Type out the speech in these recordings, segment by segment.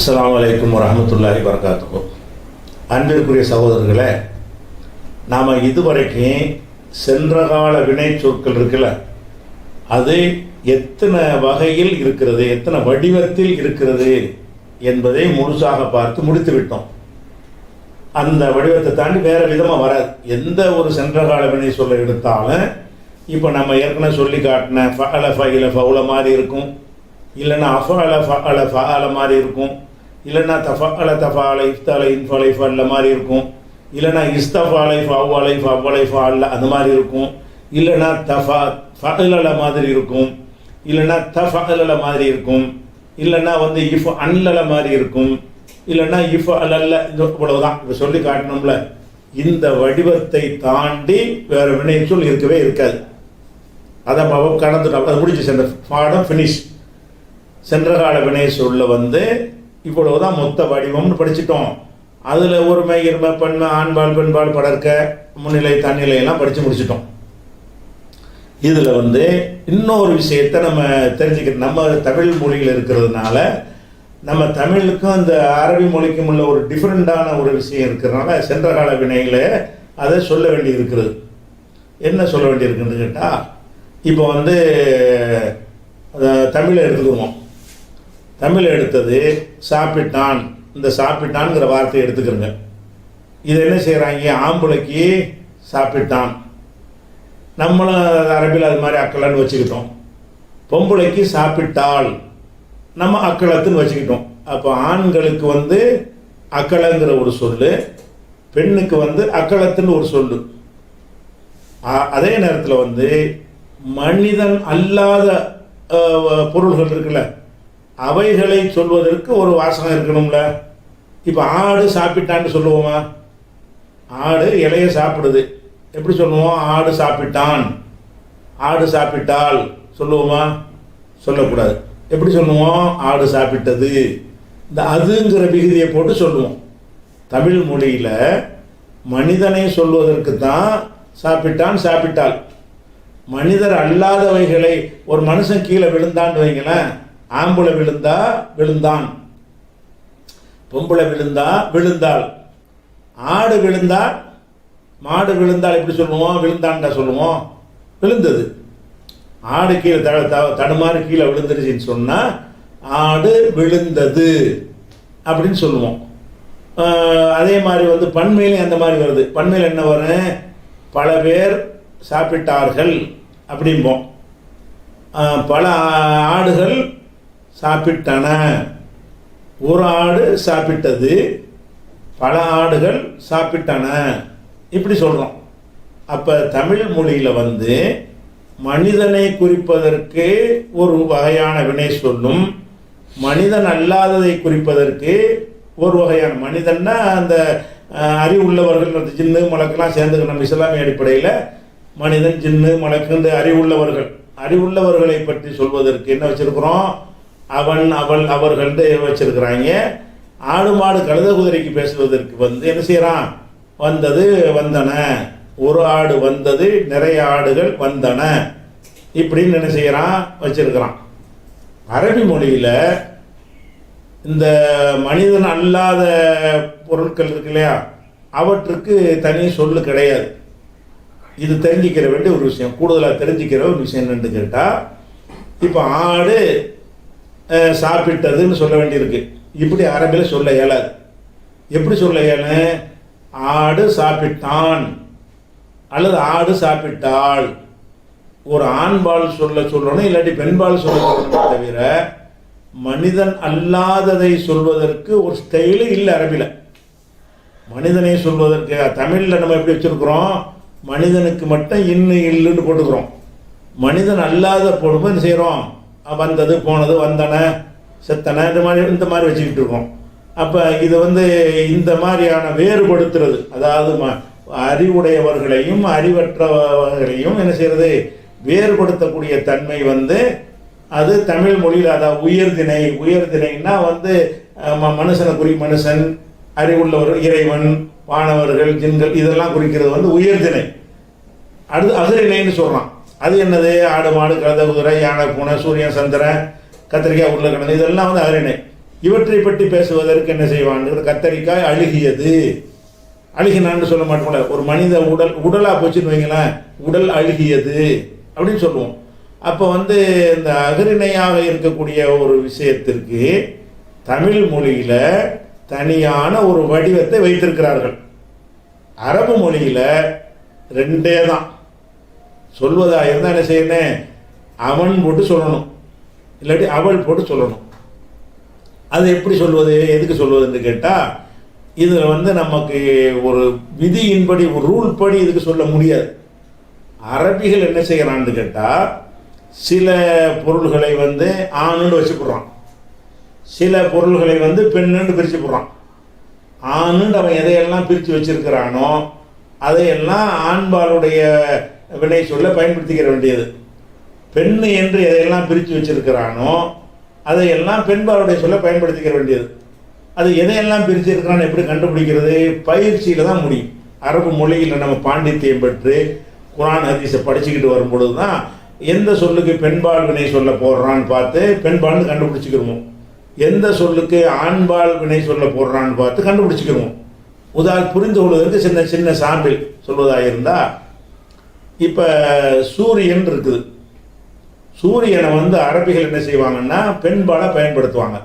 அஸ்லாம் வலைக்கம் வரமத்துல்லாஹி வரகாத்துஹு அன்பிற்குரிய சகோதரர்களே நாம் இதுவரைக்கும் சென்ற கால வினை சொற்கள் இருக்குல்ல அது எத்தனை வகையில் இருக்கிறது எத்தனை வடிவத்தில் இருக்கிறது என்பதை முழுசாக பார்த்து முடித்து விட்டோம். அந்த வடிவத்தை தாண்டி வேறு விதமாக வராது. எந்த ஒரு சென்ற கால வினை சொல்ல எடுத்தாலும் இப்போ நம்ம ஏற்கனவே சொல்லி காட்டின ஃபஅல ஃபைல ஃபவுல மாதிரி இருக்கும். இல்லைன்னா அஃபல ஃபஅல ஃபஅல மாதிரி இருக்கும். இல்லைன்னா தஃபா அல தஃபால இஃப்தால இன்ஃபாலை அல்ல மாதிரி இருக்கும். இல்லைன்னா இஸ்தஃபாலை ஃபவ்வாலை ஃபவ்வலை அல்ல அந்த மாதிரி இருக்கும். இல்லைன்னா தஃபா ஃபஅலல மாதிரி இருக்கும். இல்லைன்னா தஃபஅலல மாதிரி இருக்கும். இல்லைன்னா வந்து இஃப் அன்லல மாதிரி இருக்கும். இல்லைன்னா இஃப் அல்ல இது இவ்வளவுதான் இப்போ சொல்லி காட்டணும்ல. இந்த வடிவத்தை தாண்டி வேற வினை சொல் இருக்கவே இருக்காது. அதை பாவம் கடந்துட்டோம் அது முடிஞ்சு சென்ற பாடம் ஃபினிஷ் சென்ற கால வினை சொல்ல வந்து இவ்வளவுதான் மொத்த வடிவம்னு படிச்சிட்டோம். அதில் ஒருமை இருமை பன்மை ஆண்பால் பெண்பால் படர்க்க முன்னிலை தன்னிலை எல்லாம் படித்து முடிச்சிட்டோம். இதில் வந்து இன்னொரு விஷயத்தை நம்ம தெரிஞ்சுக்கிட்டு நம்ம தமிழ் மொழியில் இருக்கிறதுனால நம்ம தமிழுக்கும் அந்த அரபி மொழிக்கும் உள்ள ஒரு டிஃப்ரெண்ட்டான ஒரு விஷயம் இருக்கிறதுனால சென்ற கால வினையில் அதை சொல்ல வேண்டி இருக்கிறது. என்ன சொல்ல வேண்டி இருக்குன்னு கேட்டால் இப்போ வந்து தமிழை எடுத்துக்குவோம். தமிழ் எடுத்தது சாப்பிட்டான். இந்த சாப்பிட்டான்ங்கிற வார்த்தையை எடுத்துக்கிறங்க. இது என்ன செய்கிறாங்க ஆம்பளைக்கு சாப்பிட்டான். நம்மளும் அரபியில் அது மாதிரி அக்கலன்னு வச்சுக்கிட்டோம். பொம்பளைக்கு சாப்பிட்டால் நம்ம அக்களத்துன்னு வச்சுக்கிட்டோம். அப்போ ஆண்களுக்கு வந்து அக்களங்கிற ஒரு சொல்லு பெண்ணுக்கு வந்து அக்களத்துன்னு ஒரு சொல்லு. அதே நேரத்தில் வந்து மனிதன் அல்லாத பொருள்கள் இருக்குல்ல அவைகளை சொல்வதற்கு ஒரு வாசகம் இருக்கணும்ல? இப்போ ஆடு சாப்பிட்டான்னு சொல்லுவோமா? ஆடு இலைய சாப்பிடுது. எப்படி சொல்லுவோம்? ஆடு சாப்பிட்டான். ஆடு சாப்பிட்டால் சொல்லுவோமா? சொல்லக்கூடாது. எப்படி சொல்லுவோம்? ஆடு சாப்பிட்டது. இந்த அதுங்கிற விகுதியை போட்டு சொல்லுவோம். தமிழ் மொழியில் மனிதனை சொல்வதற்கு தான் சாப்பிட்டான் சாப்பிட்டாள். மனிதர் அல்லாதவைகளை ஒரு மனுஷன் கீழே விழுந்தான்னு வைங்களேன் ஆம்பளை விழுந்தா விழுந்தான். பொம்பளை விழுந்தா விழுந்தாள். ஆடு விழுந்தா மாடு விழுந்தால் எப்படி சொல்லுவோம்? விழுந்தான்டா சொல்லுவோம்? விழுந்தது. ஆடு கீழே த த- கீழே விழுந்துருச்சுன்னு சொன்னால் ஆடு விழுந்தது அப்படின்னு சொல்லுவோம். அதே மாதிரி வந்து பண்மையிலையும் அந்த மாதிரி வருது. பண்மையில் என்ன வரும்? பல பேர் சாப்பிட்டார்கள் அப்படிம்போம். பல ஆடுகள் சாப்பிட்டன. ஒரு ஆடு சாப்பிட்டது பல ஆடுகள் சாப்பிட்டன. இப்படி சொல்கிறோம் அப்போ தமிழ் மொழியில் வந்து மனிதனை குறிப்பதற்கு ஒரு வகையான வினை சொல்லும் மனிதன் அல்லாததை குறிப்பதற்கு ஒரு வகையான மனிதன்னா அந்த அறிவு உள்ளவர்கள் அந்த ஜின்னு மலக்கெல்லாம் சேர்ந்துக்கணும் நம்ம இஸ்லாமிய அடிப்படையில் மனிதன் ஜின்னு மலக்குன்ற அறிவுள்ளவர்கள் அறிவுள்ளவர்களை பற்றி சொல்வதற்கு என்ன வச்சுருக்கிறோம்? அவன் அவள் அவர்கள் வச்சிருக்கிறாங்க. ஆடு மாடு கழுத குதிரைக்கு பேசுவதற்கு வந்து என்ன செய்யறான்? வந்தது வந்தன. ஒரு ஆடு வந்தது நிறைய ஆடுகள் வந்தன. இப்படின்னு என்ன செய்யறான்? வச்சிருக்கிறான். அரபி மொழியில் இந்த மனிதன் அல்லாத பொருட்கள் இருக்கு இல்லையா? அவற்றுக்கு தனி சொல்லு கிடையாது. இது தெரிஞ்சுக்கிற வேண்டிய ஒரு விஷயம். கூடுதலாக தெரிஞ்சுக்கிற ஒரு விஷயம் என்னன்னு கேட்டால் இப்போ ஆடு சாப்பிட்டதுன்னு சொல்ல வேண்டியிருக்கு. இப்படி அரபில் சொல்ல இயலாது எப்படி சொல்ல இயலு? ஆடு சாப்பிட்டான். அல்லது ஆடு சாப்பிட்டாள். ஒரு ஆண்பால் சொல்ல சொல்லணும் இல்லாட்டி பெண்பால் சொல்ல சொல்லணும் தவிர மனிதன் அல்லாததை சொல்வதற்கு ஒரு ஸ்டைலு இல்லை அரபியில் மனிதனை சொல்வதற்கு தமிழில் நம்ம எப்படி வச்சுருக்குறோம்? மனிதனுக்கு மட்டும் இன்னு இல்லுன்னு போட்டுக்கிறோம். மனிதன் அல்லாத போடும்போது என்ன செய்கிறோம் வந்தது போனது வந்தன செத்தன இந்த மாதிரி இந்த மாதிரி வச்சுக்கிட்டு இருக்கோம். அப்போ இது வந்து இந்த மாதிரியான வேறுபடுத்துறது. அதாவது ம அறிவுடையவர்களையும் அறிவற்றவர்களையும் என்ன செய்யறது? வேறுபடுத்தக்கூடிய தன்மை வந்து அது தமிழ் மொழியில் அதாவது உயர்திணை உயர்திணைன்னா வந்து ம- மனுஷனை குறி மனுஷன் அறிவுள்ளவர்கள் இறைவன் வானவர்கள் ஜின்கள் இதெல்லாம் குறிக்கிறது வந்து உயர்திணை அடுத்து அகரிணைன்னு சொல்கிறான் அது என்னது? ஆடு மாடு கழுத குதிரை யானை பூனை சூரியன் சந்திரன் கத்திரிக்காய் உருளைக்கிழங்கு இதெல்லாம் வந்து அகரிணை இவற்றை பற்றி பேசுவதற்கு என்ன செய்வான் கத்தரிக்காய் அழுகியது. அழுகினான்னு சொல்ல மாட்டோம்ல. ஒரு மனித உடல் உடலாக போச்சுன்னு வைங்களேன் உடல் அழுகியது அப்படின்னு சொல்லுவோம். அப்போ வந்து இந்த அகரிணையாக இருக்கக்கூடிய ஒரு விஷயத்திற்கு தமிழ் மொழியில் தனியான ஒரு வடிவத்தை வைத்திருக்கிறார்கள். அரபு மொழியில் ரெண்டே தான். சொல்வதா இருந்தால் என்ன செய்யணும் அவன் போட்டு சொல்லணும். இல்லாட்டி அவள் போட்டு சொல்லணும். அது எப்படி சொல்வது? எதுக்கு சொல்வதுன்னு கேட்டால் இதில் வந்து நமக்கு ஒரு விதியின்படி ஒரு ரூல் படி இதுக்கு சொல்ல முடியாது. அரபிகள் என்ன செய்கிறான்னு கேட்டால் சில பொருள்களை வந்து ஆணுன்னு வச்சு போடுறான் சில பொருள்களை வந்து பெண்ணுன்னு பிரித்து போடுறான் ஆணுன்னு அவன் எதையெல்லாம் பிரித்து வச்சிருக்கிறானோ அதையெல்லாம் ஆண்பாளுடைய வினை சொல்ல பயன்படுத்திக்கிற வேண்டியது. பெண் என்று எதையெல்லாம் பிரித்து வச்சிருக்கிறானோ அதையெல்லாம் பெண்பாருடைய சொல்ல பயன்படுத்திக்கிற வேண்டியது. அது எதையெல்லாம் பிரிச்சிருக்கிறான்னு எப்படி கண்டுபிடிக்கிறது? பயிற்சியில் தான் முடியும். அரபு மொழியில் நம்ம பாண்டித்தியம் பெற்று குரான் ஹதீஸை படிச்சுக்கிட்டு வரும்பொழுது தான் எந்த சொல்லுக்கு பெண்பால் வினை சொல்ல போடுறான்னு பார்த்து பெண்பால்னு கண்டுபிடிச்சிக்கிருவோம். எந்த சொல்லுக்கு ஆண்பால் வினை சொல்ல போடுறான்னு பார்த்து கண்டுபிடிச்சிக்கிருவோம். உதால் புரிந்து கொள்வதற்கு சின்ன சின்ன சாம்பிள் சொல்வதாக இருந்தால் இப்போ சூரியன் இருக்குது. சூரியனை வந்து அரபிகள் என்ன செய்வாங்கன்னா பெண்பால பயன்படுத்துவாங்க.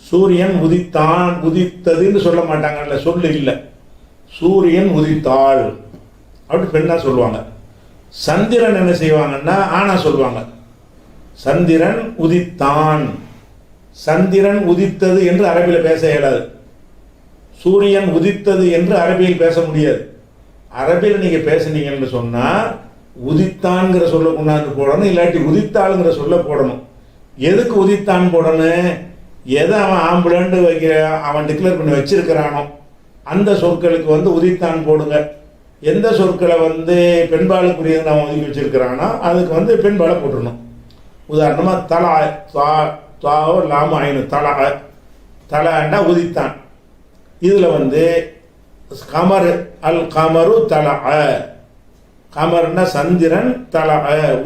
சூரியன் உதித்தான் உதித்ததுன்னு சொல்ல மாட்டாங்கல்ல சொல்லு இல்லை. சூரியன் உதித்தாள். அப்படி பெண்ணா சொல்லுவாங்க. சந்திரன் என்ன செய்வாங்கன்னா ஆனா சொல்லுவாங்க. சந்திரன் உதித்தான். சந்திரன் உதித்தது என்று அரபியில் பேச இயலாது. சூரியன் உதித்தது என்று அரபியில் பேச முடியாது. அரபியில் நீங்கள் பேசுனீங்கன்னு சொன்னால் உதித்தான்ங்கிற சொல்ல கொண்டாந்து போடணும் இல்லாட்டி உதித்தாளுங்கிற சொல்ல போடணும். எதுக்கு உதித்தான் போடணும்? எதை அவன் ஆம்புலன்ட்டு வைக்கிற அவன் டிக்ளேர் பண்ணி வச்சிருக்கிறானோ அந்த சொற்களுக்கு வந்து உதித்தான் போடுங்க. எந்த சொற்களை வந்து பெண்பாளுக்குரியது அவன் ஒதுக்கி வச்சிருக்கிறானோ அதுக்கு வந்து பெண்பாலை போட்டுடணும். உதாரணமாக தலா தா தாவோ லாம ஐனு தலா தலாண்டா உதித்தான். இதில் வந்து கமரு அல் கமரு தல கமர்னா சந்திரன் தல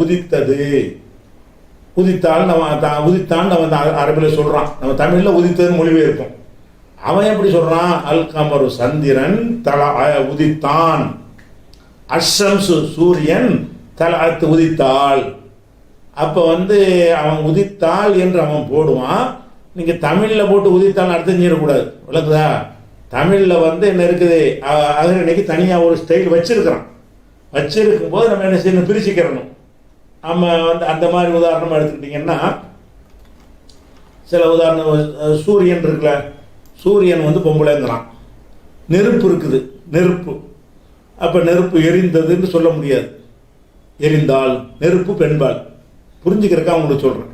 உதித்தது. உதித்தால் நம்ம உதித்தான் நம்ம அரபில் சொல்கிறான் நம்ம தமிழில் உதித்ததுன்னு மொழிபெயர்ப்போம் அவன் எப்படி சொல்கிறான் அல் கமரு சந்திரன் தலா உதித்தான். அஷம்சு சூரியன் தலாத்து உதித்தாள். அப்போ வந்து அவன் உதித்தாள் என்று அவன் போடுவான். நீங்கள் தமிழில் போட்டு உதித்தாள் அர்த்தம் செய்யக்கூடாது விளக்குதா? தமிழில் வந்து என்ன இருக்குது? அ- அகரணைக்கு தனியாக ஒரு ஸ்டைல் வச்சிருக்கிறான் வச்சிருக்கும் போது நம்ம என்ன செய்யணும்? பிரிச்சுக்கிறணும். நம்ம வந்து அந்த மாதிரி உதாரணமாக எடுத்துக்கிட்டிங்கன்னா சில உதாரணம் சூரியன் இருக்குல்ல? சூரியன் வந்து பொம்பளைங்கிறான். நெருப்பு இருக்குது. நெருப்பு. அப்போ நெருப்பு எரிந்ததுன்னு சொல்ல முடியாது. எரிந்தால் நெருப்பு பெண்பால். புரிஞ்சுக்கிறக்கா உங்களுக்கு சொல்கிறேன்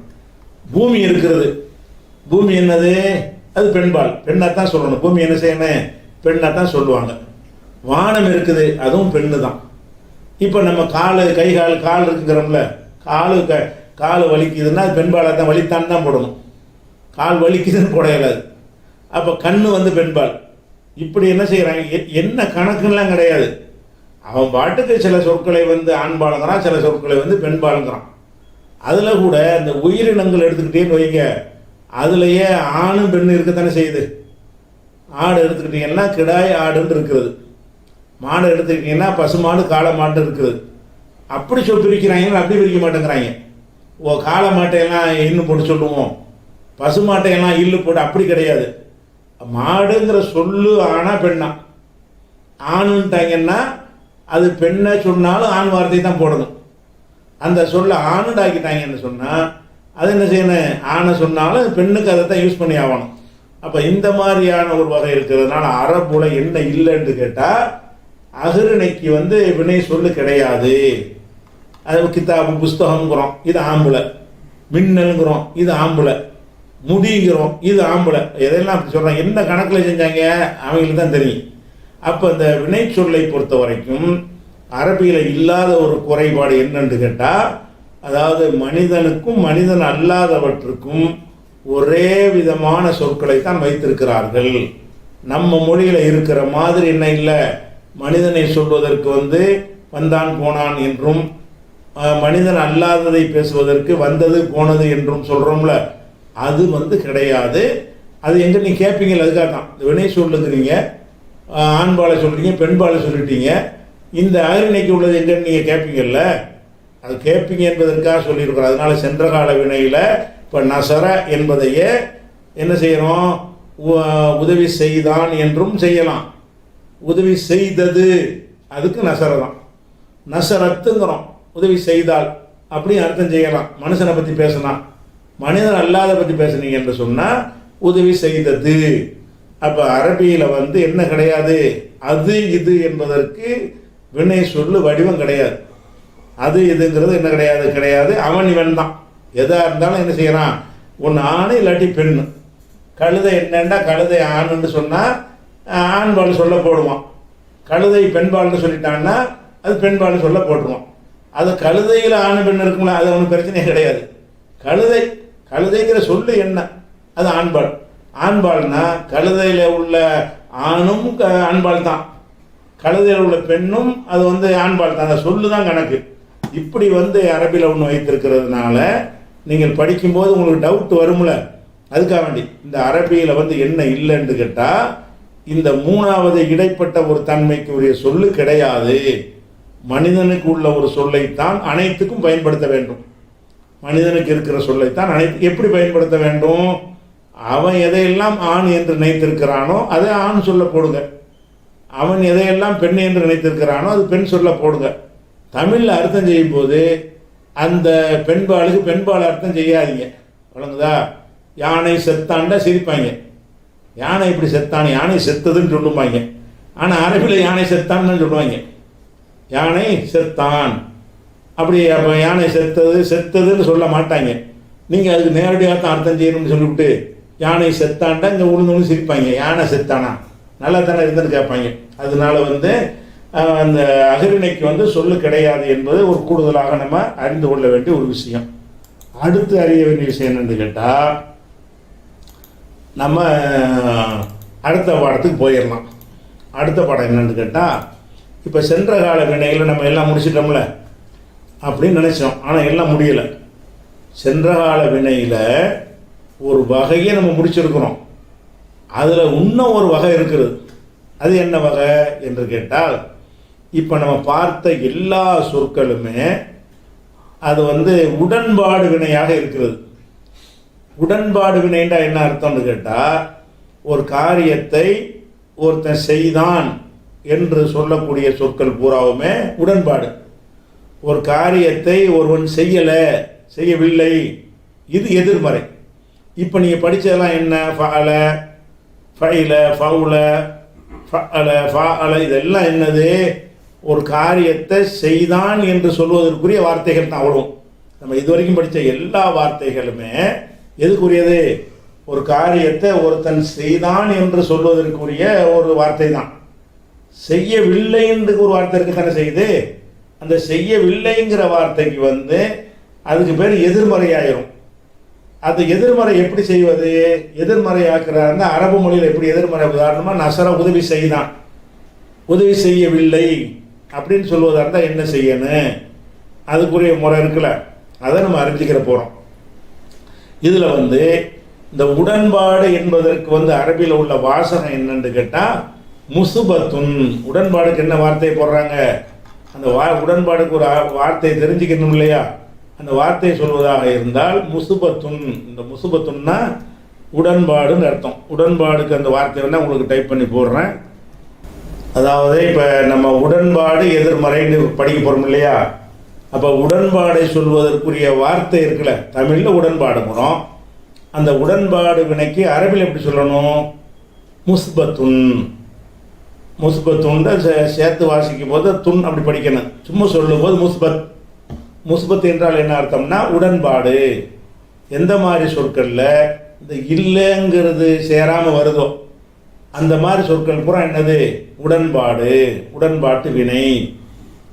பூமி இருக்கிறது. பூமி என்னது? அது பெண்பால். பெண்ணாக தான் சொல்லணும். பூமி என்ன செய்யணும் பெண்ணாக தான் சொல்லுவாங்க. வானம் இருக்குது அதுவும் பெண்ணு தான் இப்போ நம்ம கால் கை கால் கால் இருக்குங்கிறோம்ல காலு க கால் வலிக்குதுன்னா அது பெண்பாலாக தான் வலித்தான் தான் போடணும். கால் வலிக்குதுன்னு போட இயலாது அப்போ கண்ணு வந்து பெண்பால். இப்படி என்ன செய்கிறாங்க என்ன கணக்குலாம் கிடையாது. அவன் பாட்டுக்கு சில சொற்களை வந்து ஆண்பாளுங்கிறான் சில சொற்களை வந்து பெண்பாலுங்கிறான் அதில் கூட இந்த உயிரினங்கள் எடுத்துக்கிட்டேன்னு வைங்க. அதுலேயே ஆணும் பெண்ணு இருக்கத்தானே செய்யுது? ஆடு எடுத்துக்கிட்டிங்கன்னா கிடாய் ஆடுன்னு இருக்கிறது மாடு எடுத்துக்கிட்டிங்கன்னா பசுமாடு காளை மாடு இருக்குது. அப்படி சொல் பிரிக்கிறாங்க அப்படி பிரிக்க மாட்டேங்கிறாங்க. ஓ காளை மாட்டையெல்லாம் இன்னும் போட்டு சொல்லுவோம். பசு மாட்டையெல்லாம் இல்லு போட்டு அப்படி கிடையாது. மாடுங்கிற சொல்லு ஆனா பெண்ணா? ஆணுன்ட்டாங்கன்னா அது பெண்ணை சொன்னாலும் ஆண் வார்த்தை தான் போடணும். அந்த சொல்ல ஆணுடாக்கிட்டாங்கன்னு சொன்னால் அது என்ன செய்யணும்? ஆணை சொன்னாலும் பெண்ணுக்கு அதை தான் யூஸ் பண்ணி ஆகணும். அப்போ இந்த மாதிரியான ஒரு வகை இருக்கிறதுனால அரபுல என்ன இல்லைன்னு கேட்டால் அகிருணைக்கு வந்து வினை சொல்லு கிடையாது. அது கித்தாபு புஸ்தகங்கிறோம் இது ஆம்பளை மின்னலுங்கிறோம். இது ஆம்பளை முடிங்கிறோம். இது ஆம்பளை எதெல்லாம் அப்படி சொல்கிறாங்க என்ன கணக்கில் செஞ்சாங்க? அவங்களுக்கு தான் தெரியும். அப்போ இந்த வினை சொல்லை பொறுத்த வரைக்கும் அரபியில் இல்லாத ஒரு குறைபாடு என்னன்னு கேட்டால் அதாவது மனிதனுக்கும் மனிதன் அல்லாதவற்றுக்கும் ஒரே விதமான சொற்களை தான் வைத்திருக்கிறார்கள். நம்ம மொழியில் இருக்கிற மாதிரி என்ன இல்லை? மனிதனை சொல்வதற்கு வந்து வந்தான் போனான் என்றும் மனிதன் அல்லாததை பேசுவதற்கு வந்தது போனது என்றும் சொல்கிறோம்ல அது வந்து கிடையாது. அது எங்கே நீ கேட்பீங்கல்ல அதுக்காக தான். வினை சொல்லுங்கிறீங்க ஆண்பாலை சொல்கிறீங்க பெண்பாலை சொல்லிட்டீங்க இந்த அகரிணைக்கு உள்ளது எங்கன்னு நீங்கள் கேட்பீங்கல்ல அது கேட்பீங்க என்பதற்காக சொல்லியிருக்கிறோம் அதனால சென்ற கால வினையில் இப்போ நசர என்பதையே என்ன செய்யணும்? உதவி செய்தான் என்றும் செய்யலாம். உதவி செய்தது அதுக்கு நசர தான் நசரத்துங்கிறோம். உதவி செய்தால் அப்படின்னு அர்த்தம் செய்யலாம். மனுஷனை பற்றி பேசினா. மனிதன் அல்லாத பற்றி பேசுனீங்க என்று சொன்னால் உதவி செய்தது. அப்போ அரபியில் வந்து என்ன கிடையாது? அது இது என்பதற்கு வினை சொல்லு வடிவம் கிடையாது. அது இதுங்கிறது என்ன கிடையாது? கிடையாது. அவன் இவன் தான் எதாக இருந்தாலும் என்ன செய்யறான்? ஒன்று ஆண் இல்லாட்டி பெண்ணு. கழுதை என்னண்டா? கழுதை ஆணுன்னு சொன்னால் ஆண்பால் சொல்ல போடுவான். கழுதை பெண்பால்னு சொல்லிட்டான்னா அது பெண்பால்னு சொல்ல போட்டுருவான். அது கழுதையில் ஆண் பெண் இருக்குங்களா அது ஒன்றும் பிரச்சனையே கிடையாது. கழுதை கழுதைங்கிற சொல்லு என்ன? அது ஆண்பால் ஆண்பால்னா கழுதையில் உள்ள ஆணும் க- ஆண்பால் தான் கழுதையில் உள்ள பெண்ணும் அது வந்து ஆண்பால் தான் அந்த சொல்லு தான் கணக்கு. இப்படி வந்து அரபியில் ஒன்று வைத்திருக்கிறதுனால நீங்கள் படிக்கும்போது உங்களுக்கு டவுட் வரும்ல. அதுக்காக வேண்டி இந்த அரபியில் வந்து என்ன இல்லைன்னு கேட்டால் இந்த மூணாவது இடைப்பட்ட ஒரு தன்மைக்கு உரிய சொல்லு கிடையாது. மனிதனுக்கு உள்ள ஒரு சொல்லைத்தான் அனைத்துக்கும் பயன்படுத்த வேண்டும். மனிதனுக்கு இருக்கிற சொல்லைத்தான் அனைத்து எப்படி பயன்படுத்த வேண்டும்? அவன் எதையெல்லாம் ஆண் என்று நினைத்திருக்கிறானோ அதை ஆண் சொல்ல போடுங்க. அவன் எதையெல்லாம் பெண் என்று நினைத்திருக்கிறானோ அது பெண் சொல்ல போடுங்க. தமிழில் அர்த்தம் செய்யும் போது அந்த பெண்பாளுக்கு பெண்பால் அர்த்தம் செய்யாதீங்க. வழங்குதா? யானை செத்தாண்டா சிரிப்பாங்க. யானை இப்படி செத்தான்? யானை செத்ததுன்னு சொல்லுவாங்க ஆனால் அரபியில் யானை செத்தான்னு சொல்லுவாங்க. யானை செத்தான். அப்படி அப்போ யானை செத்தது செத்ததுன்னு சொல்ல மாட்டாங்க. நீங்கள் அதுக்கு நேரடியாக தான் அர்த்தம் செய்யணும்னு சொல்லிவிட்டு யானை செத்தான்டா இங்கே உளுந்து சிரிப்பாங்க. யானை செத்தானா? நல்லா தானே இருந்துன்னு கேட்பாங்க. அதனால வந்து அந்த அகரிணைக்கு வந்து சொல்லு கிடையாது என்பது ஒரு கூடுதலாக நம்ம அறிந்து கொள்ள வேண்டிய ஒரு விஷயம். அடுத்து அறிய வேண்டிய விஷயம் என்னன்னு கேட்டால் நம்ம அடுத்த பாடத்துக்கு போயிடலாம் அடுத்த பாடம் என்னன்னு கேட்டால் இப்போ சென்ற கால வினைகளை நம்ம எல்லாம் முடிச்சிட்டோம்ல அப்படின்னு நினைச்சோம். ஆனால் எல்லாம் முடியலை. சென்ற கால வினையில் ஒரு வகையை நம்ம முடிச்சிருக்கிறோம். அதில் இன்னும் ஒரு வகை இருக்கிறது அது என்ன வகை என்று கேட்டால் இப்போ நம்ம பார்த்த எல்லா சொற்களுமே அது வந்து உடன்பாடு வினையாக இருக்கிறது. உடன்பாடு வினைண்டா என்ன அர்த்தம்னு கேட்டால் ஒரு காரியத்தை ஒருத்தன் செய்தான் என்று சொல்லக்கூடிய சொற்கள் பூராவுமே உடன்பாடு. ஒரு காரியத்தை ஒருவன் செய்யலை செய்யவில்லை இது எதிர்மறை. இப்போ நீங்கள் படித்ததெல்லாம் என்ன? ஃபல ஃபைல ஃபவுல ஃப அல இதெல்லாம் என்னது? ஒரு காரியத்தை செய்தான் என்று சொல்வதற்குரிய வார்த்தைகள் தான் அவ்வளவும். நம்ம இதுவரைக்கும் படித்த எல்லா வார்த்தைகளுமே எதுக்குரியது? ஒரு காரியத்தை ஒருத்தன் செய்தான் என்று சொல்வதற்குரிய ஒரு வார்த்தை தான். செய்யவில்லை என்று ஒரு வார்த்தை இருக்குத்தானே செய்யுது? அந்த செய்யவில்லைங்கிற வார்த்தைக்கு வந்து அதுக்கு பேர் எதிர்மறையாயிரும். அது எதிர்மறை எப்படி செய்வது? எதிர்மறையாக்குறாருன்னா அரபு மொழியில் எப்படி எதிர்மறை? உதாரணமாக நசர உதவி செய்தான். உதவி செய்யவில்லை. அப்படின்னு சொல்வதாக இருந்தால் என்ன செய்யணும் அதுக்குரிய முறை இருக்குல்ல. அதை நம்ம அறிஞ்சிக்கிற போகிறோம் இதில் வந்து இந்த உடன்பாடு என்பதற்கு வந்து அரபியில் உள்ள வாசகம் என்னன்னு கேட்டால் முசுபத்துன். உடன்பாடுக்கு என்ன வார்த்தையை போடுறாங்க? அந்த வா உடன்பாடுக்கு ஒரு வார்த்தையை வார்த்தை தெரிஞ்சுக்கணும் இல்லையா? அந்த வார்த்தையை சொல்வதாக இருந்தால் முசுபத்துன். இந்த முசுபத்துன்னா உடன்பாடுன்னு அர்த்தம். உடன்பாடுக்கு அந்த வார்த்தை வேணால் உங்களுக்கு டைப் பண்ணி போடுறேன். அதாவது இப்போ நம்ம உடன்பாடு எதிர்மறைன்னு படிக்க போகிறோம் இல்லையா? அப்போ உடன்பாடை சொல்வதற்குரிய வார்த்தை இருக்குல்ல தமிழில் உடன்பாடு போகிறோம் அந்த உடன்பாடு வினைக்கு அரபில் எப்படி சொல்லணும்? முஸ்பத்துன். முஸ்பத்துன்னு சே- சேர்த்து வாசிக்கும் போது துன் அப்படி படிக்கணும். சும்மா சொல்லும்போது முஸ்பத். முஸ்பத் என்றால் என்ன அர்த்தம்னா உடன்பாடு. எந்த மாதிரி சொற்களில்? இந்த இல்லைங்கிறது சேராமல் வருதோ? அந்த மாதிரி சொற்கள் பூரா என்னது? உடன்பாடு உடன்பாட்டு வினை.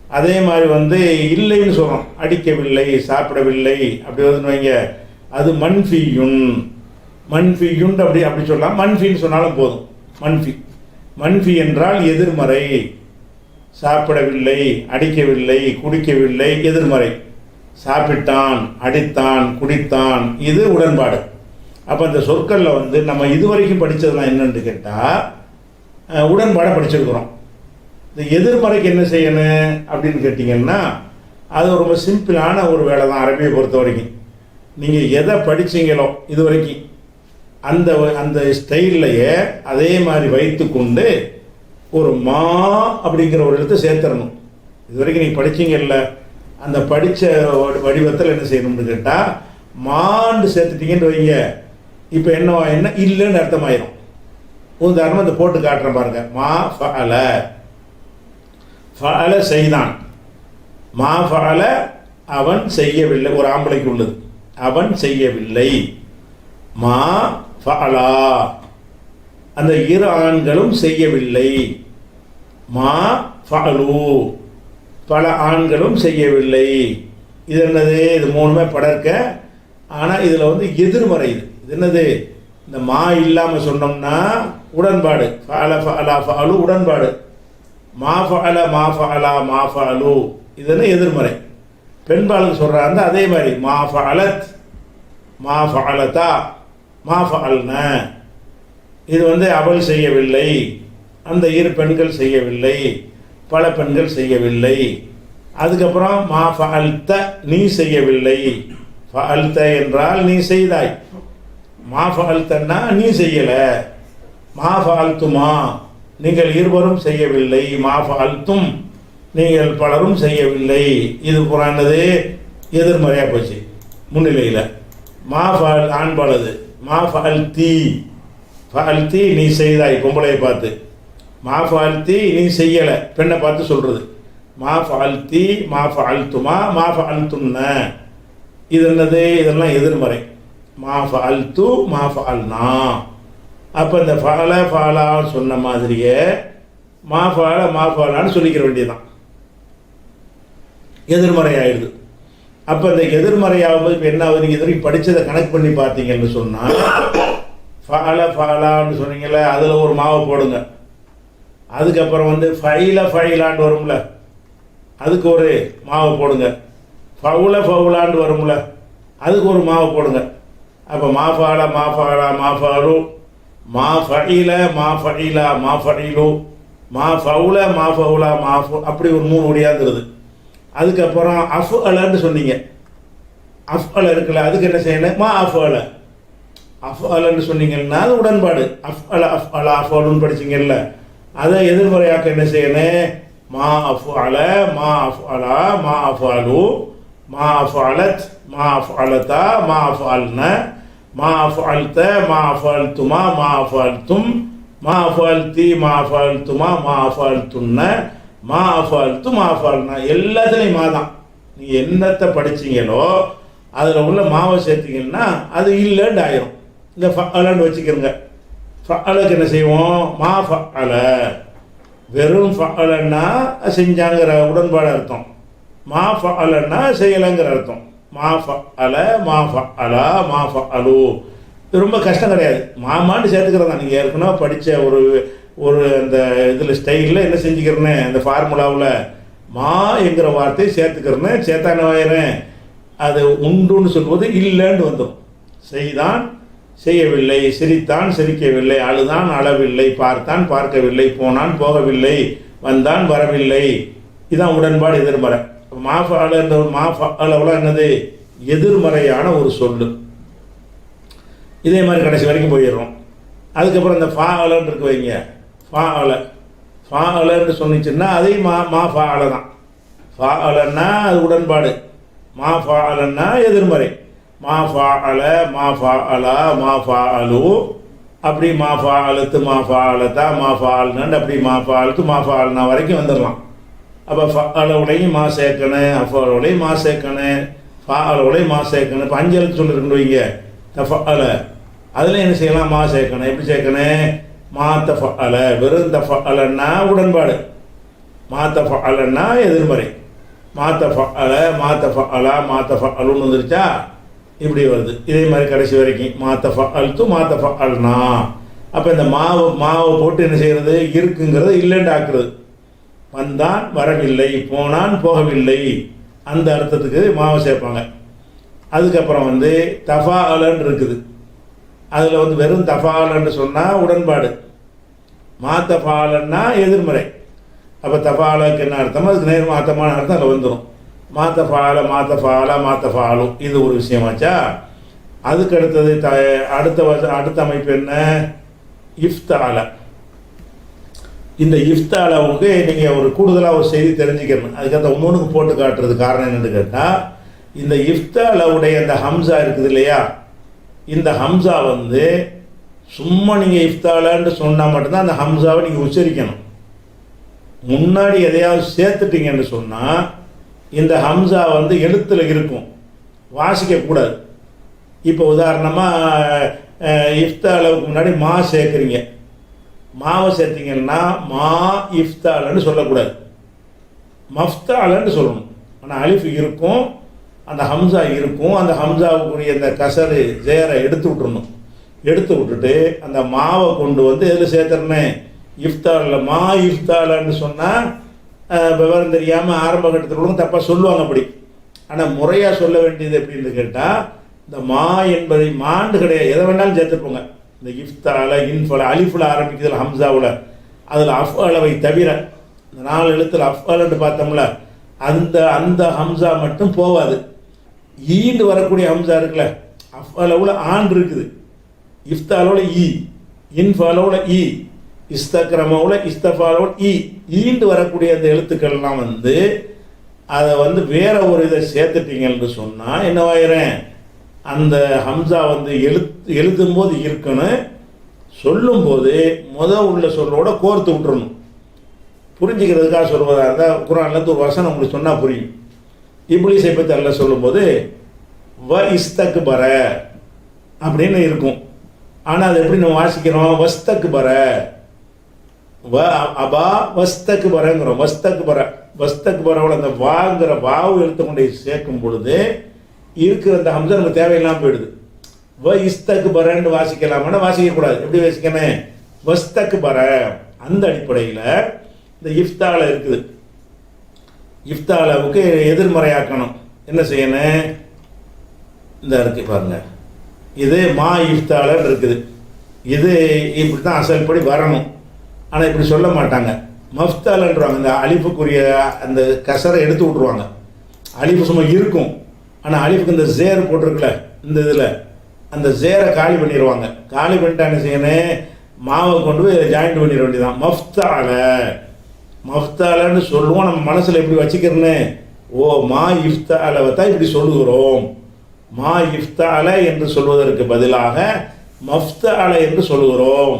அதே மாதிரி வந்து இல்லைன்னு சொல்கிறோம் அடிக்கவில்லை சாப்பிடவில்லை அப்படி வந்து வைங்க. அது மன்ஃபியுன் மன்ஃபியுன் அப்படி அப்படி சொல்லலாம். மன்ஃபின்னு சொன்னாலும் போதும். மன்ஃபி மன்ஃபி என்றால் எதிர்மறை. சாப்பிடவில்லை அடிக்கவில்லை குடிக்கவில்லை எதிர்மறை. சாப்பிட்டான் அடித்தான் குடித்தான். இது உடன்பாடு. அப்போ அந்த சொற்களில் வந்து நம்ம இதுவரைக்கும் படித்ததெல்லாம் என்னென்னு கேட்டால் உடன்பாட படிச்சிருக்கிறோம். இந்த எதிர்மறைக்கு என்ன செய்யணும் அப்படின்னு கேட்டிங்கன்னா அது ரொம்ப சிம்பிளான ஒரு வேலை தான் அரபியை பொறுத்த வரைக்கும். நீங்கள் எதை படிச்சீங்களோ இது வரைக்கும் அந்த அந்த ஸ்டைல்லையே அதே மாதிரி வைத்துக்கொண்டு ஒரு மா அப்படிங்கிற ஒரு எழுத்தை சேர்த்துடணும் இது வரைக்கும் நீங்கள் படிச்சீங்கல்ல அந்த படித்த வடிவத்தில் என்ன செய்யணும்னு கேட்டால் மாண்டு சேர்த்துட்டீங்கன்னு வைங்க. இப்போ என்ன என்ன இல்லைன்னு அர்த்தமாயிரும். உதாரணம் இந்த போட்டு காட்டுறேன் பாருங்க. மா ஃபல ஃபல செய்தான். மா ஃபல அவன் செய்யவில்லை. ஒரு ஆம்பளைக்கு உள்ளது. அவன் செய்யவில்லை. மா ஃபலா அந்த இரு ஆண்களும் செய்யவில்லை. மா ஃபலு பல ஆண்களும் செய்யவில்லை. இது என்னது? இது மூணுமே படர்க்க. ஆனால் இதில் வந்து எதிர்மறை இது. இது என்னது? இந்த மா இல்லாமல் சொன்னோம்னா உடன்பாடு. ஃபஅல ஃபஅலா ஃபஅலு உடன்பாடு. மா ஃபஅல மா ஃபஅலா மா ஃபஅலு. இதுன்னு எதிர்மறை? பெண்பாளுக்கு சொல்கிறாங்க அதே மாதிரி. மா ஃபஅலத் மா ஃபஅலதா மா ஃபஅல்ன. இது வந்து அவள் செய்யவில்லை. அந்த இரு பெண்கள் செய்யவில்லை. பல பெண்கள் செய்யவில்லை. அதுக்கப்புறம் மா ஃபஅல்த நீ செய்யவில்லை. ஃபஅல்த என்றால் நீ செய்தாய். மா ஃபஅல்தன்னா நீ செய்யலை. மா ஃபால்த்துமா நீங்கள் இருவரும் செய்யவில்லை. மா ஃபால்த்தும் நீங்கள் பலரும் செய்யவில்லை. இது புறானது. எதிர்மறையாக போச்சு. முன்னிலையில். மா ஃபஅல் ஆண்பாளது மா ஃபஅல்தி ஃபஅல்தி நீ செய்தாய். பொம்பளையை பார்த்து. மா ஃபால்த்தி நீ செய்யலை. பெண்ணை பார்த்து சொல்கிறது மா ஃபால்த்தி மா ஃபால்த்துமா மா ஃபால்த்துன்ன இது என்னது? இதெல்லாம் எதிர்மறை. மா ஃபால்த்து மா ஃபால்னா அப்போ இந்த ஃபால ஃபாலான்னு சொன்ன மாதிரியே மா ஃபால மா ஃபாலான்னு சொல்லிக்கிற வேண்டியதுதான். எதிர்மறை ஆயிடுது அப்போ இந்த எதிர்மறையாகும்போது இப்போ என்ன ஆகுது? நீங்கள் படித்ததை கணக்கு பண்ணி பார்த்தீங்கன்னு சொன்னால் ஃபால ஃபாலான்னு சொன்னீங்களே அதில் ஒரு மாவை போடுங்க. அதுக்கப்புறம் வந்து ஃபைல ஃபைலான்னு வரும்ல அதுக்கு ஒரு மாவு போடுங்க. ஃபவுல ஃபவுலான்னு வரும்ல அதுக்கு ஒரு மாவு போடுங்க. அப்போ மாஃபால மாஃபாலா மாஃபாலு மா ஃபைல மா ஃபைலா. மா ஃபைலு மா ஃபவுல மா ஃபவுலா மா ஃபு அப்படி ஒரு மூணு ஒடியாந்துருது. அதுக்கப்புறம் அஃப் அலன்னு சொன்னீங்க. அஃப் அல இருக்குல்ல அதுக்கு என்ன செய்யணும் மா அஃப் அல அஃப் அலன்னு சொன்னீங்கன்னா அது உடன்பாடு. அஃப் அல அஃப் அல அஃப் அலுன்னு படிச்சீங்கல்ல. அதை எதிர்மறையாக்க என்ன செய்யணும்? மா அஃப் அல மா அஃப் அலா மா அஃப் அலு மா அஃப் மா அஃப் அலதா மா அஃப் மா அஃப் மா அஃப் மா அஃப் மா அஃப் மா அஃப் மா அஃப் மா அஃப் மா அஃப் எல்லாத்துலேயும் மா தான். நீங்கள் என்னத்தை படிச்சீங்களோ அதில் உள்ள மாவை சேர்த்தீங்கன்னா அது இல்லைன்னு ஆயிரும். இந்த ஃபலன்னு வச்சுக்கிறோங்க ஃபலுக்கு என்ன செய்வோம்? மா ஃபஅல. வெறும் ஃபலன்னா செஞ்சாங்கிற உடன்பாடு அர்த்தம். மா அலன்னா செய்யலைங்கிற அர்த்தம். மா ஃபஅல மா ஃபஅலா மா அலோ இது ரொம்ப கஷ்டம் கிடையாது. மாமான்னு சேர்த்துக்கிறது தான். நீங்கள் ஏற்கனவே படித்த ஒரு ஒரு அந்த இதில் ஸ்டைலில் என்ன செஞ்சுக்கிறேன்னு அந்த ஃபார்முலாவில் மா என்கிற வார்த்தையை சேர்த்துக்கிறேன்னு சேத்தான வாயிறேன். அது உண்டுன்னு சொல்வது இல்லைன்னு வந்துடும். செய்தான் செய்யவில்லை. சிரித்தான் சிரிக்கவில்லை. அழுதான் அளவில்லை பார்த்தான் பார்க்கவில்லை. போனான் போகவில்லை. வந்தான் வரவில்லை. இதான் உடன்பாடு எதிர்மறை. மாஃபால என்ற மாஃபாலவள என்னது? எதிர்மறையான ஒரு சொல்லு. இதே மாதிரி கடைசி வரைக்கும் போயிடுறோம். அதுக்கப்புறம் இந்த ஃபா அலன்னு இருக்கு வைங்க. ஃபா அல ஃபா அலன்னு சொன்னிச்சுன்னா அதையும் மா மா ஃபா அல தான். ஃபா அலன்னா அது உடன்பாடு. மா ஃபா அலன்னா எதிர்மறை. மா ஃபா அல மா ஃபா அலா மா ஃபா அலு அப்படி மா ஃபா அழுத்து மா ஃபா அலத்தா மா ஃபா அல்னு அப்படி மா ஃபா அழுத்து மா ஃபா அல்னா வரைக்கும் வந்துடலாம். அப்போ ஃப மா சேர்க்கணும் அஃபாலோடையும் மா சேர்க்கணும் ஃபாலோடையும் மா சேர்க்கணும். இப்போ அஞ்சு எழுத்து சொல்லிருக்கணும் வைங்க. தஃப அல அதில் என்ன செய்யலாம்? மா சேர்க்கணும். எப்படி சேர்க்கணும்? மா தஃப அல வெறும் தஃபாலன்னா உடன்பாடு. மா தஃப அலன்னா எதிர்மறை. மா தஃப அல மா தஃப அலா மா தஃப வந்துருச்சா? இப்படி வருது. இதே மாதிரி கடைசி வரைக்கும். மாத்தஃப அல்த்து மாத்தஃப அல்னா அப்போ இந்த மாவு மாவை போட்டு என்ன செய்கிறது இருக்குங்கிறத இல்லைன்னு ஆக்குறது. வந்தான் வரவில்லை போனான் போகவில்லை. அந்த அர்த்தத்துக்கு மாவை சேர்ப்பாங்க. அதுக்கப்புறம் வந்து தஃபாலன்னு இருக்குது. அதில் வந்து வெறும் தஃபாலன்னு சொன்னால் உடன்பாடு. மா தஃபாலன்னா எதிர்மறை. அப்போ தஃபாலுக்கு என்ன அர்த்தமோ அதுக்கு நேர் மாத்தமான அர்த்தம் அதில் வந்துடும் மாத்த மாத்தஃபால மாத்த மாத்த இது ஒரு விஷயமாச்சா அதுக்கு அடுத்தது த அடுத்த வச- அடுத்த அமைப்பு என்ன? இஃப்தால இந்த இஃப்தாலாவுக்கு நீங்கள் ஒரு கூடுதலாக ஒரு செய்தி தெரிஞ்சுக்கணும். அதுக்கு அந்த ஒன்று போட்டு காட்டுறது காரணம் என்னன்னு கேட்டால் இந்த இஃப்தாலவுடைய அந்த ஹம்சா இருக்குது இல்லையா? இந்த ஹம்சா வந்து சும்மா நீங்கள் இஃப்தாலன்னு சொன்னால் மட்டும்தான் அந்த ஹம்சாவை நீங்கள் உச்சரிக்கணும். முன்னாடி எதையாவது சேர்த்துட்டீங்கன்னு சொன்னால் இந்த ஹம்சா வந்து எழுத்தில் இருக்கும். வாசிக்கக்கூடாது இப்போ உதாரணமாக இஃப்தாலவுக்கு முன்னாடி மா சேர்க்குறீங்க. மாவை சேர்த்தீங்கன்னா மா இஃப்தாலன்னு சொல்லக்கூடாது. மஃப்தாலன்னு சொல்லணும். ஆனால் அலிஃப் இருக்கும் அந்த ஹம்சா இருக்கும் அந்த ஹம்சாவுக்குரிய அந்த கசரு ஜேரை எடுத்து விட்டுருணும் எடுத்து விட்டுட்டு அந்த மாவை கொண்டு வந்து எதில் சேர்த்துறனே? இஃப்தாலில். மா இஃப்தாலன்னு சொன்னால் விவரம் தெரியாமல் ஆரம்ப கட்டத்தில் கூட தப்பாக சொல்லுவாங்க அப்படி. ஆனால் முறையாக சொல்ல வேண்டியது எப்படின்னு கேட்டால் இந்த மா என்பதை மாண்டு கிடையாது. எதை வேணாலும் சேர்த்துப்போங்க இந்த இஃப்தால இன்ஃபல அலிஃபுல ஆரம்பிக்கிறதுல ஹம்சாவில். அதில் அஃப் அளவை தவிர இந்த நாலு எழுத்தில் அஃப் அலன்னு பார்த்தோம்ல அந்த அந்த ஹம்சா மட்டும் போகாது ஈண்டு வரக்கூடிய ஹம்சா இருக்குல்ல அஃப் அளவில் ஆண்டு இருக்குது. இஃப்தாலோட ஈ இன்ஃபாலோட ஈ இஸ்தக்ரமோட இஸ்தஃபாலோட ஈ ஈண்டு வரக்கூடிய அந்த எழுத்துக்கள்லாம் வந்து அதை வந்து வேற ஒரு இதை சேர்த்துட்டீங்கன்னு சொன்னால் என்னவாயிரேன் அந்த ஹம்சா வந்து எழுத்து எழுதும்போது இருக்கணும். சொல்லும்போது முத உள்ள சொல்லோட கோர்த்து விட்டுறணும். புரிஞ்சுக்கிறதுக்காக சொல்வதாக இருந்தால் குரான்லேருந்து ஒரு வசனம் உங்களுக்கு சொன்னால் புரியும். இப்ளீஸை பற்றி அல்ல சொல்லும்போது வ இஸ்தக்கு பர அப்படின்னு இருக்கும். ஆனால் அது எப்படி நம்ம வாசிக்கிறோம்? வஸ்தக்கு பர வ அபா வஸ்தக்கு பரங்கிறோம் வஸ்தக்கு பர வஸ்தக்கு பரவோட அந்த வாங்கிற வாவு எழுத்து கொண்டு சேர்க்கும் பொழுது இருக்கிற அந்த ஹம்சா நமக்கு தேவையில்லாமல் போயிடுது. வ இஸ்தக்கு பரன்னு வாசிக்கலாமான்னா வாசிக்கக்கூடாது. எப்படி வாசிக்கணும்? வஸ்தக்கு பர அந்த அடிப்படையில் இந்த இஃப்தால இருக்குது. இஃப்தாலாவுக்கு எதிர்மறையாக்கணும். என்ன செய்யணும்? இந்த இருக்கு பாருங்க. இது மா இஃப்தாலன்னு இருக்குது. இது இப்படி தான் அசல் படி வரணும். ஆனால் இப்படி சொல்ல மாட்டாங்க. மஃப்தாலன்றாங்க இந்த அலிஃபுக்குரிய அந்த கசரை எடுத்து விட்ருவாங்க அழிப்பு சும்மா இருக்கும். ஆனால் அலிஃபுக்கு இந்த ஜேர் போட்டிருக்குல்ல இந்த இதில் அந்த ஜேரை காலி பண்ணிடுவாங்க காலி பண்ணிட்டா என்ன செய்யணும்? மாவை கொண்டு போய் ஜாயிண்ட் பண்ணிட வேண்டியதான் மஃப்தால மஃப்தாலன்னு சொல்லுவோம் நம்ம மனசில் எப்படி வச்சுக்கிறேன்னு? ஓ மா இஃப்தாலவை தான் இப்படி சொல்லுகிறோம். மா இஃப்தால என்று சொல்வதற்கு பதிலாக மஃப்தால என்று சொல்லுகிறோம்.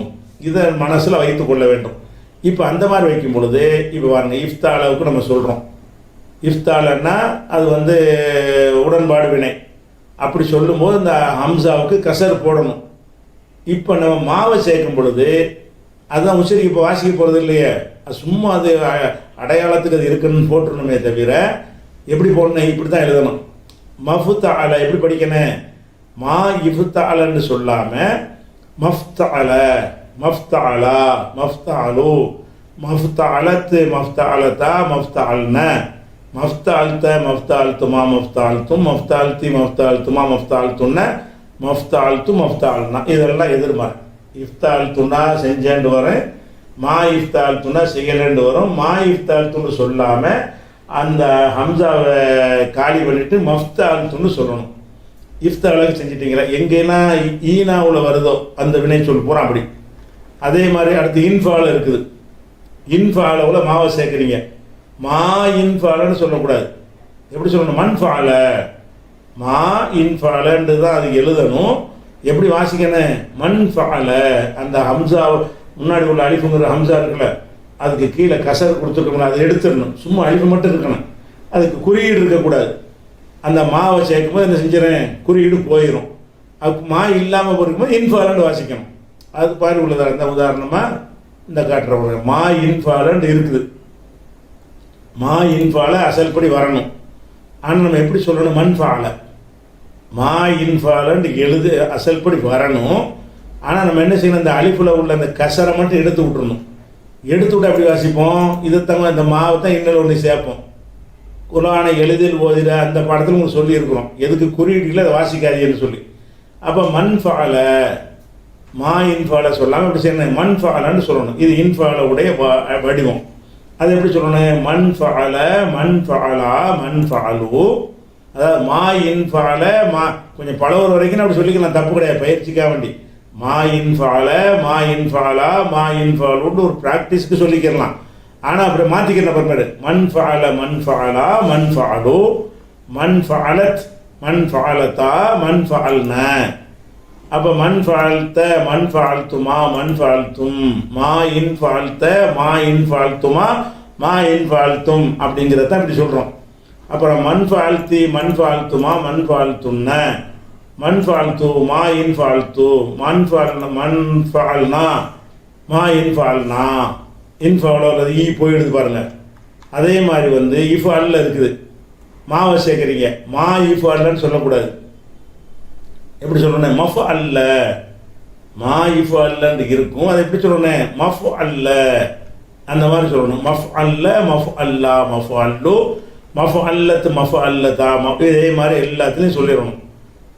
இதை மனசில் வைத்து கொள்ள வேண்டும். இப்போ அந்த மாதிரி வைக்கும் பொழுது இப்போ பாருங்க இஃப்தாலவுக்கு நம்ம சொல்கிறோம் இஃப்தாலன்னா அது வந்து உடன்பாடு வினை. அப்படி சொல்லும்போது இந்த ஹம்சாவுக்கு கசர் போடணும். இப்போ நம்ம மாவை சேர்க்கும் பொழுது அதுதான் உச்சரிக்கு இப்போ வாசிக்க போகிறது இல்லையே. அது சும்மா அது அ- அடையாளத்துக்கு அது இருக்குன்னு போட்டுருணுமே தவிர எப்படி போடணும்? இப்படி தான் எழுதணும். மஃபுத்தால எப்படி படிக்கணும்? மா இஃபுத்தாலன்னு சொல்லாமல் மஃப்தால மஃப்தாலா மஃப்தாலு. மஃப்தாலத்து மஃப்தாலத்தா மஃப்தால்ன. மஃப்தால்த மஃப்தால்த்துமா மஃப்தால்த்தும் மஃப்தால்தி மஃப்தால்த்துமா மஃப்தால்த்துன்ன மஃப்தாழ்த்து மஃப்தால்னா. இதெல்லாம் எதிர்மறை. இஃப்தாழ்த்துனா செஞ்சேன்னு வரும் மா இஃப்தாழ்த்துனா செய்யலேன்னு வரும் மா இஃப்தாழ்த்துன்னு சொல்லாமல் அந்த ஹம்சாவை காலி பண்ணிட்டு மஃப்தாழ்த்துன்னு சொல்லணும். இஃப்தாளுக்கு செஞ்சிட்டிங்களா? எங்கெல்லாம் ஈனாவில் வருதோ அந்த வினை சொல் போகிறோம் அப்படி. அதே மாதிரி அடுத்து இன்ஃபால் இருக்குது. இன்ஃபாலவில் மாவை சேர்க்குறீங்க. மா இன்ஃபாலன்னு சொல்லக்கூடாது. எப்படி சொல்லணும்? மண்ஃபால மா இன்ஃபாலன்றது தான் அது எழுதணும். எப்படி வாசிக்கணும்? மண்ஃபால அந்த ஹம்சா முன்னாடி உள்ள அழிப்புங்கிற ஹம்சா இருக்குல்ல அதுக்கு கீழே கசர் கொடுத்துருக்கணும். அதை எடுத்துடணும். சும்மா அழிப்பு மட்டும் இருக்கணும். அதுக்கு குறியீடு இருக்கக்கூடாது. அந்த மாவை சேர்க்கும்போது என்ன செஞ்சிடறேன்? குறியீடு போயிடும் அது மா இல்லாமல் போயிருக்கும்போது இன்ஃபாலண்ட் வாசிக்கணும். அது பாரு உள்ளதாக இருந்தால் உதாரணமாக இந்த காட்டுற மா இன்ஃபாலண்ட் இருக்குது. மா இன்ஃபால அசல்படி வரணும். ஆனால் நம்ம எப்படி சொல்லணும்? மண்ஃபால மா இன்ஃபாலன்ட்டு எழுது அசல்படி வரணும். ஆனால் நம்ம என்ன செய்யணும்? அந்த அழிப்பில் உள்ள அந்த கசரை மட்டும் எடுத்து விட்டுறணும். எடுத்து விட்டு அப்படி வாசிப்போம்? இதை தவிர இந்த மாவை தான் இன்னொரு ஒன்று சேர்ப்போம். குரானை எளிதில் ஓதிட அந்த படத்தில் உங்களுக்கு சொல்லியிருக்கிறோம். எதுக்கு குறியீடுகளை அதை வாசிக்காதீங்கன்னு சொல்லி. அப்போ மண் ஃபால மா இன்ஃபால சொல்லாமல் எப்படி செய்யணும்? மண் ஃபாலன்னு சொல்லணும். இது இன்ஃபால உடைய வ- வடிவம். அது எப்படி சொல்லணும்? மண் ஃபால மண் ஃபாலா மண் ஃபாலு அதாவது மா இன் இன்ஃபால மா. கொஞ்சம் பழவர் வரைக்கும் அப்படி சொல்லிக்கலாம். தப்பு கிடையாது. பயிற்சிக்காக வேண்டி. மா இன் இன்ஃபால மா இன் இன்ஃபாலா மா இன் இன்ஃபாலுன்னு ஒரு ப்ராக்டிஸ்க்கு சொல்லிக்கிறலாம் ஆனால் அப்படி மாற்றிக்கிறேன் பர்மேடு மண் ஃபால மண் ஃபாலா மண் ஃபாலு மண் ஃபாலத் மண் ஃபாலத்தா மண் ஃபால்ன அப்போ மண் ஃபாழ்த்த மண் ஃபாழ்த்துமா மண் ஃபாழ்த்தும் மா இன் ஃபாழ்த்த மா இன் ஃபாழ்த்துமா மா இன் ஃபாழ்த்தும் அப்படிங்கிறத இப்படி சொல்கிறோம் அப்புறம் மண் ஃபாழ்த்தி மண் ஃபாழ்த்துமா மண் ஃபாழ்த்துன்ன மண் ஃபாழ்த்து மா இன் ஃபாழ்த்து மண் ஃபால் மண் ஃபால்னா மா இன் ஃபால்னா. இன் ஃபாலோவில் ஈ போயிடுது பாருங்க. அதே மாதிரி வந்து இஃப் அல்ல இருக்குது. மாவை சேர்க்குறீங்க. மா இஃப் அல்லன்னு சொல்லக்கூடாது. எப்படி சொல்லணும் மஃப் அல்ல. மா இஃப் அல்லன்னு இருக்கும். அதை எப்படி சொல்லணும் மஃப் அல்ல. அந்த மாதிரி சொல்லணும். மஃப் அல்ல மஃப் அல்லா மஃப் அல்லு. மஃப் அல்லத்து மஃப் அல்லதா. மஃப் இதே மாதிரி எல்லாத்துலேயும் சொல்லிடணும்.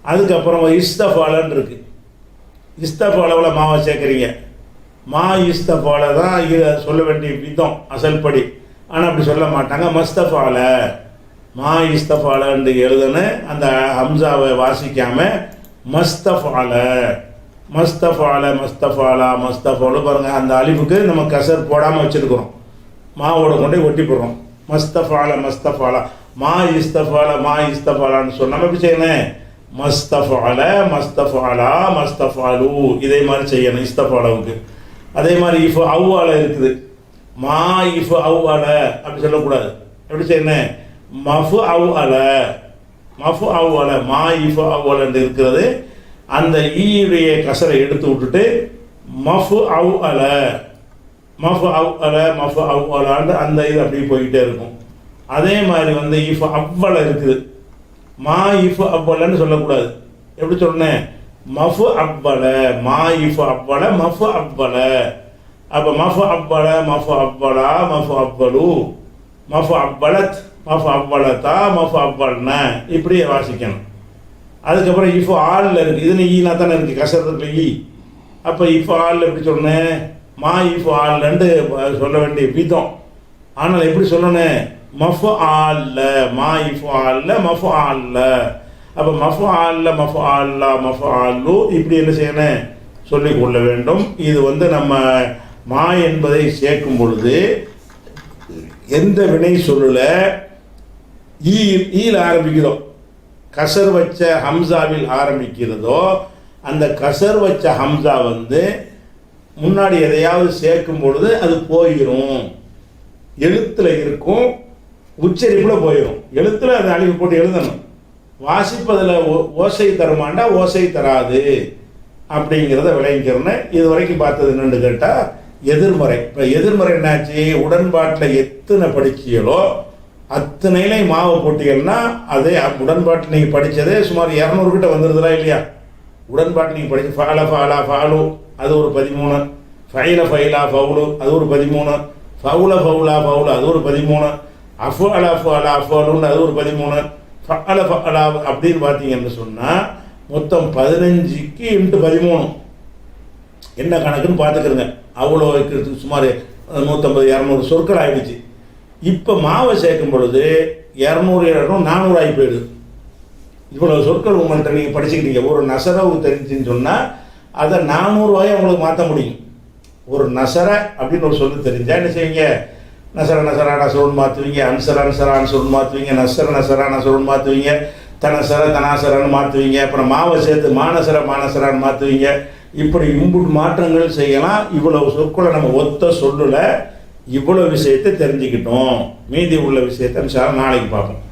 அதுக்கப்புறம் இஸ்தஃபாலன்னு இருக்கு. இஸ்தஃபாலவில் மாவை சேர்க்குறீங்க. மா இஸ்தஃபால தான் இதை சொல்ல வேண்டிய விதம் அசல்படி ஆனால் அப்படி சொல்ல மாட்டாங்க. மஸ்தஃபால மா இஸ்தஃபாலன்னு எழுதுன்னு அந்த ஹம்சாவை வாசிக்காமல் மஸ்தஃபால மஸ்தஃபால மஸ்தஃபாலா மஸ்தஃபாலு பாருங்க அந்த அழிவுக்கு நம்ம கசர் போடாமல் வச்சிருக்கிறோம். மாவோட கொண்டு ஒட்டி போடுறோம். மஸ்தஃபால மஸ்தஃபாலா மா இஸ்தஃபால மா இஸ்தஃபாலான்னு சொன்னா எப்படி செய்யணும்? மஸ்தஃபால மஸ்தஃபாலா மஸ்தஃபாலு. இதே மாதிரி செய்யணும் இஸ்தஃபாலாவுக்கு. அதே மாதிரி இஃப் அவ்வால இருக்குது. மா இஃப் அவ்வால அப்படி சொல்லக்கூடாது. எப்படி செய்யணும்? மஃப் அவ் அல மஃபு அவ் மா இஃப் அவ்வளன்னு இருக்கிறது அந்த ஈயுடைய கசரை எடுத்து விட்டுட்டு மஃபு அவ் அல மஃபு அவ் அல மஃபு அவ் அலான்னு அந்த இது அப்படியே போய்கிட்டே இருக்கும். அதே மாதிரி வந்து இஃப் அவ்வள இருக்குது. மா இஃப் அவ்வளன்னு சொல்லக்கூடாது. எப்படி சொன்னேன்? மஃபு அவ்வள மா இஃப் அவ்வள மஃபு அவ்வள. அப்போ மஃபு அவ்வள மஃபு அவ்வளா மஃபு அவ்வளு. மஃபு அவ்வளத் மஃபு அவ்வளத்தா மஃபு அவ்வள்ன. இப்படி வாசிக்கணும். அதுக்கப்புறம் இஃப் ஆளில் இருக்குது இதுன்னு ஈனா தானே இருக்குது கசரத்தில் ஈ. அப்போ இஃப் ஆளில் எப்படி சொன்னேன் மா இஃப் ஆல்லன்ட்டு சொல்ல வேண்டிய பீத்தம் ஆனால் எப்படி சொல்லணும் மஃப ஆல்ல. மா இஃப் ஆல்ல மஃப ஆல்ல. அப்போ மஃபு ஆல்ல மஃப ஆல்லா மஃப ஆல்லு. இப்படி என்ன செய்யணும் சொல்லிக் கொள்ள வேண்டும். இது வந்து நம்ம மா என்பதை சேர்க்கும் பொழுது எந்த வினை சொல்லல? ஈ ஈல் ஆரம்பிக்கிறோம். கசர் வச்ச ஹம்சாவில் ஆரம்பிக்கிறதோ அந்த கசர் வச்ச ஹம்சா வந்து முன்னாடி எதையாவது சேர்க்கும் பொழுது அது போயிடும் எழுத்துல இருக்கும் உச்சரிப்புல போயிடும் எழுத்துல அதை அழிவு போட்டு எழுதணும். வாசிப்பதில் ஓசை தருமாண்டா ஓசை தராது. அப்படிங்கிறத விளங்கிக்கிறோன்னு இது வரைக்கும் பார்த்தது என்னன்னு கேட்டால் எதிர்மறை. இப்போ எதிர்மறை என்னாச்சு? உடன்பாட்டில் எத்தனை படிச்சியலோ அத்தனையிலையும் மாவு போட்டிகள்னா அதே உடன்பாட்டில் நீங்கள் படித்ததே சுமார் இரநூறு கிட்ட இல்லையா? உடன்பாட்டு நீங்கள் படிச்ச ஃபாலா ஃபாலா ஃபாலு அது ஒரு பதிமூணு. ஃபைல ஃபைலா ஃபவுலு அது ஒரு பதிமூணு. ஃபவுல ஃபவுலா ஃபவுலு அது ஒரு பதிமூணு. அஃபு அலா அஃபு அலா அஃபுலுன்னு அது ஒரு பதிமூணு. ஃபஅல ஃபஅலா அப்படின்னு பார்த்தீங்கன்னு சொன்னால் மொத்தம் பதினஞ்சுக்கு இன்ட்டு பதிமூணு. என்ன கணக்குன்னு பார்த்துக்கிறங்க அவ்வளோ வைக்கிறதுக்கு சுமார் நூற்றம்பது இரநூறு சொற்கள் ஆகிடுச்சு இப்போ மாவை சேர்க்கும் பொழுது இரநூறு இரநூறு நானூறு ஆகி போயிடுது. இவ்வளோ சொற்கள் உங்கள்கிட்ட நீங்கள் படிச்சுக்கிட்டீங்க. ஒரு நசரவு தெரிஞ்சுன்னு சொன்னால் அதை நானூறுவாயை உங்களுக்கு மாற்ற முடியும். ஒரு நசர அப்படின்னு ஒரு சொல்லு தெரிஞ்சால் என்ன செய்வீங்க? நசர நசரா நசருன்னு மாற்றுவீங்க அன்சர அன்சரா அன்சருன்னு மாற்றுவீங்க நசர நசரா சொல் மாற்றுவீங்க தனசர தனாசரன்னு மாற்றுவீங்க அப்புறம் மாவை சேர்த்து மானசர மானசரான்னு மாற்றுவீங்க இப்படி இம்புட் மாற்றங்கள் செய்யலாம். இவ்வளவு சொற்களை நம்ம ஒத்த சொல்லலை. இவ்வளவு விஷயத்தை தெரிஞ்சுக்கிட்டோம். மீதி உள்ள விஷயத்தை நாளைக்கு பார்ப்போம்.